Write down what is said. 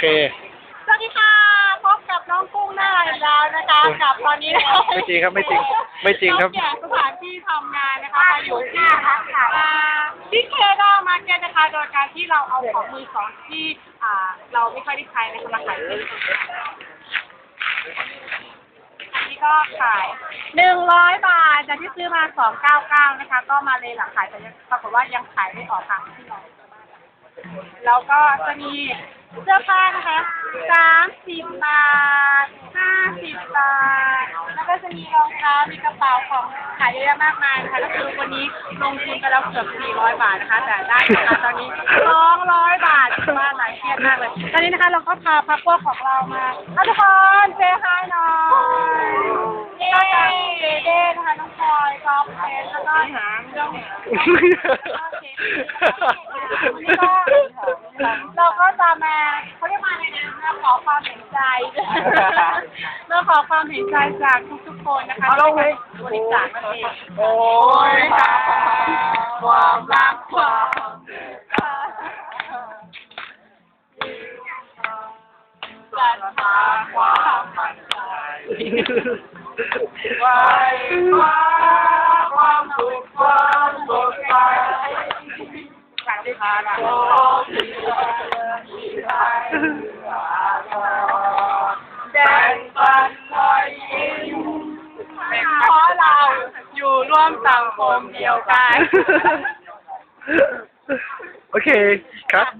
เค สวัสดีค่ะพบกับน้องกุ้งหน้าอีกแล้วนะคะกับตอนนี้นะคะไม่จริงครับไม่จริงไม่จริงครับเาแก่สถานที่ทำงานนะคะมาอยู่ที่อ่าที่เคดามาร์เก็ตนะคะ โดยการที่เราเอาของมือสองที่อ่าเราไม่ค่อยได้ใช้นะคะมาขายที่นี่อันนี้ก็ขายหนึ่งร้อยบาทจากที่ซื้อมาสองเก้าเก้านะคะ ก็มาเลยหลังขายแต่ยังปรากฏว่ายังขายไม่ออกค่ะที่เรา แล้วก็จะมีเสื้อผ้านะคะสามสิบบาทห้าสิบบาท แล้วก็จะมีรองเท้า มีกระเป๋าของขายเยอะแยะมากมายนะคะ ก็คือวันนี้ลงทุนไปแล้วเกือบสี่ร้อยบาทนะคะ แต่ได้มาตอนนี้สองร้อยบาทว่าหลายเครียดมากเลย ตอนนี้นะคะเราก็พาพักพวกของเรามาเอาทุกคนเซฮายหน่อยเย้เดเด้นะคะน้องพลอยกอล์ฟเพนแล้วก็หาเรื่องเราก็จะมาเขาเรียกมาเลยนะมาขอความเห็นใจมาขอความเห็นใจจากทุกๆคนนะคะที่ไปบริจาคนั่นเองโอ้ยความรักความศรัทธาความมั่นใจไว้ แดงปันรอยยิ้มเป็นเพราะเราอยู่ร่วมสังคมเดียวกัน โอเคครับ